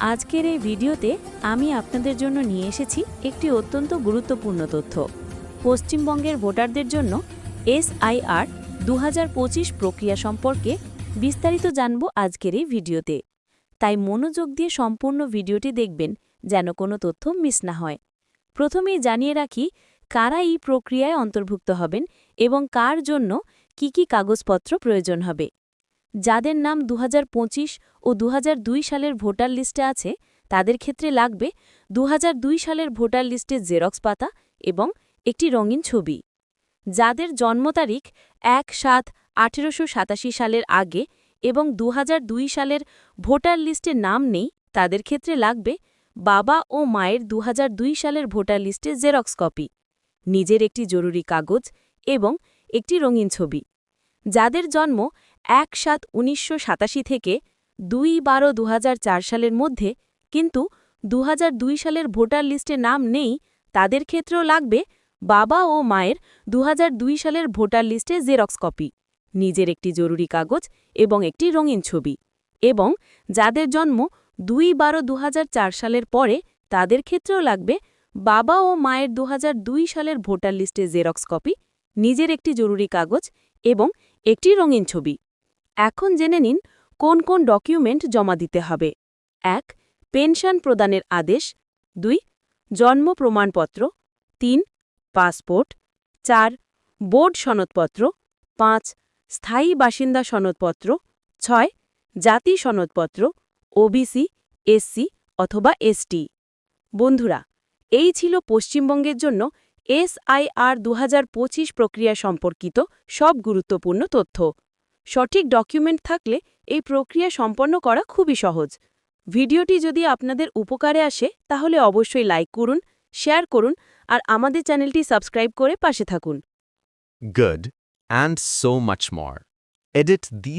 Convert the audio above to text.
আজকের এই ভিডিওতে আমি আপনাদের জন্য নিয়ে এসেছি একটি অত্যন্ত গুরুত্বপূর্ণ তথ্য। পশ্চিমবঙ্গের ভোটারদের জন্য এসআইআর দু হাজার পঁচিশ প্রক্রিয়া সম্পর্কে বিস্তারিত জানব আজকের এই ভিডিওতে। তাই মনোযোগ দিয়ে সম্পূর্ণ ভিডিওটি দেখবেন যেন কোনো তথ্য মিস না হয়। প্রথমেই জানিয়ে রাখি, কারা এই প্রক্রিয়ায় অন্তর্ভুক্ত হবেন এবং কার জন্য কি কি কাগজপত্র প্রয়োজন হবে। যাদের নাম দু হাজার পঁচিশ ও দু হাজার দুই সালের ভোটার লিস্টে আছে, তাদের ক্ষেত্রে লাগবে দু হাজার দুই সালের ভোটার লিস্টের জেরক্স পাতা এবং একটি রঙিন ছবি। যাদের জন্ম তারিখ এক সাত আঠেরোশো সালের আগে এবং দু হাজার দুই সালের ভোটার লিস্টে নাম নেই, তাদের ক্ষেত্রে লাগবে বাবা ও মায়ের দু হাজার দুই সালের ভোটার লিস্টে জেরক্স কপি, নিজের একটি জরুরি কাগজ এবং একটি রঙিন ছবি। যাদের জন্ম এক সাত উনিশশো থেকে দুই বারো দু সালের মধ্যে, কিন্তু দু হাজার দুই সালের ভোটার লিস্টে নাম নেই, তাদের ক্ষেত্রেও লাগবে বাবা ও মায়ের দু হাজার দুই সালের ভোটার লিস্টে জেরক্স কপি, নিজের একটি জরুরি কাগজ এবং একটি রঙিন ছবি এবং যাদের জন্ম দুই বারো দু সালের পরে, তাদের ক্ষেত্রেও লাগবে বাবা ও মায়ের দু হাজার দুই সালের ভোটার লিস্টে জেরক্স কপি, নিজের একটি জরুরি কাগজ এবং একটি রঙিন ছবি। এখন জেনে নিন কোন কোন ডকুমেন্ট জমা দিতে হবে। এক, পেনশন প্রদানের আদেশ। দুই, জন্ম প্রমাণপত্র। তিন, পাসপোর্ট। চার, বোর্ড সনদপত্র। পাঁচ, স্থায়ী বাসিন্দা সনদপত্র। ছয়, জাতি সনদপত্র। ওবিসি, এসসি অথবা এসটি। বন্ধুরা, এই ছিল পশ্চিমবঙ্গের জন্য এসআইআর দু হাজার পঁচিশ প্রক্রিয়া সম্পর্কিত সব গুরুত্বপূর্ণ তথ্য। সঠিক ডকুমেন্ট থাকলে এই প্রক্রিয়া সম্পন্ন করা খুবই সহজ। ভিডিওটি যদি আপনাদের উপকারে আসে, তাহলে অবশ্যই লাইক করুন শেয়ার করুন, আর আমাদের চ্যানেলটি সাবস্ক্রাইব করে পাশে থাকুন। Good and so much more edit these